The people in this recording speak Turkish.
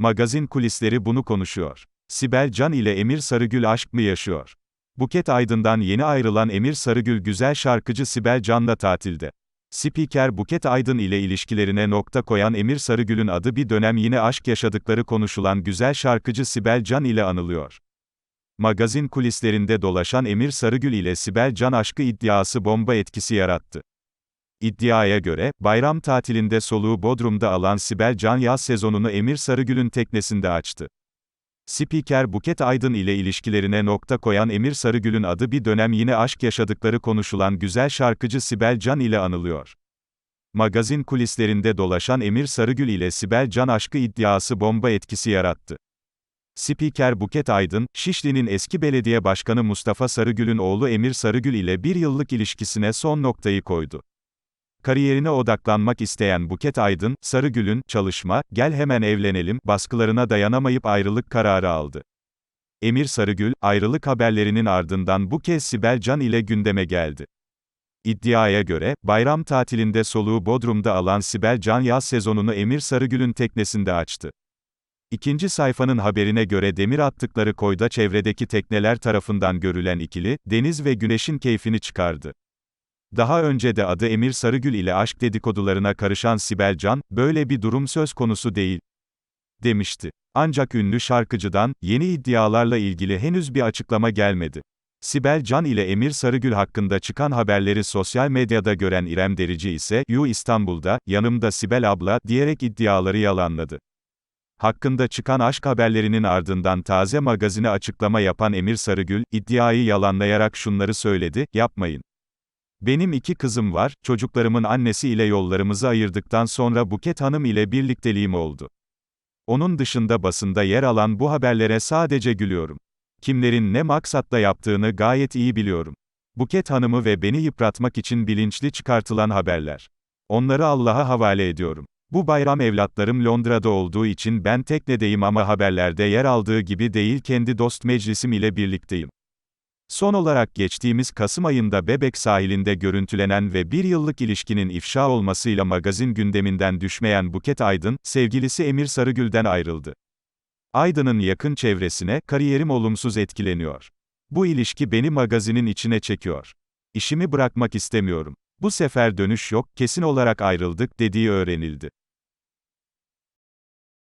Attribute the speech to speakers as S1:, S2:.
S1: Magazin kulisleri bunu konuşuyor. Sibel Can ile Emir Sarıgül aşk mı yaşıyor? Buket Aydın'dan yeni ayrılan Emir Sarıgül güzel şarkıcı Sibel Can'la tatilde. Spiker Buket Aydın ile ilişkilerine nokta koyan Emir Sarıgül'ün adı bir dönem yine aşk yaşadıkları konuşulan güzel şarkıcı Sibel Can ile anılıyor. Magazin kulislerinde dolaşan Emir Sarıgül ile Sibel Can aşkı iddiası bomba etkisi yarattı. İddiaya göre, bayram tatilinde soluğu Bodrum'da alan Sibel Can yaz sezonunu Emir Sarıgül'ün teknesinde açtı. Spiker Buket Aydın ile ilişkilerine nokta koyan Emir Sarıgül'ün adı bir dönem yine aşk yaşadıkları konuşulan güzel şarkıcı Sibel Can ile anılıyor. Magazin kulislerinde dolaşan Emir Sarıgül ile Sibel Can aşkı iddiası bomba etkisi yarattı. Spiker Buket Aydın, Şişli'nin eski belediye başkanı Mustafa Sarıgül'ün oğlu Emir Sarıgül ile bir yıllık ilişkisine son noktayı koydu. Kariyerine odaklanmak isteyen Buket Aydın, Sarıgül'ün, çalışma, gel hemen evlenelim, baskılarına dayanamayıp ayrılık kararı aldı. Emir Sarıgül, ayrılık haberlerinin ardından bu kez Sibel Can ile gündeme geldi. İddiaya göre, bayram tatilinde soluğu Bodrum'da alan Sibel Can yaz sezonunu Emir Sarıgül'ün teknesinde açtı. İkinci sayfanın haberine göre demir attıkları koyda çevredeki tekneler tarafından görülen ikili, deniz ve güneşin keyfini çıkardı. Daha önce de adı Emir Sarıgül ile aşk dedikodularına karışan Sibel Can, böyle bir durum söz konusu değil, demişti. Ancak ünlü şarkıcıdan, yeni iddialarla ilgili henüz bir açıklama gelmedi. Sibel Can ile Emir Sarıgül hakkında çıkan haberleri sosyal medyada gören İrem Derici ise, You İstanbul'da, yanımda Sibel abla, diyerek iddiaları yalanladı. Hakkında çıkan aşk haberlerinin ardından taze magazine açıklama yapan Emir Sarıgül, iddiayı yalanlayarak şunları söyledi, yapmayın. Benim iki kızım var, çocuklarımın annesi ile yollarımızı ayırdıktan sonra Buket Hanım ile birlikteliğim oldu. Onun dışında basında yer alan bu haberlere sadece gülüyorum. Kimlerin ne maksatla yaptığını gayet iyi biliyorum. Buket Hanım'ı ve beni yıpratmak için bilinçli çıkartılan haberler. Onları Allah'a havale ediyorum. Bu bayram evlatlarım Londra'da olduğu için ben teknedeyim ama haberlerde yer aldığı gibi değil kendi dost meclisim ile birlikteyim. Son olarak geçtiğimiz Kasım ayında Bebek sahilinde görüntülenen ve bir yıllık ilişkinin ifşa olmasıyla magazin gündeminden düşmeyen Buket Aydın, sevgilisi Emir Sarıgül'den ayrıldı. Aydın'ın yakın çevresine, kariyerim olumsuz etkileniyor. Bu ilişki beni magazinin içine çekiyor. İşimi bırakmak istemiyorum. Bu sefer dönüş yok, kesin olarak ayrıldık dediği öğrenildi.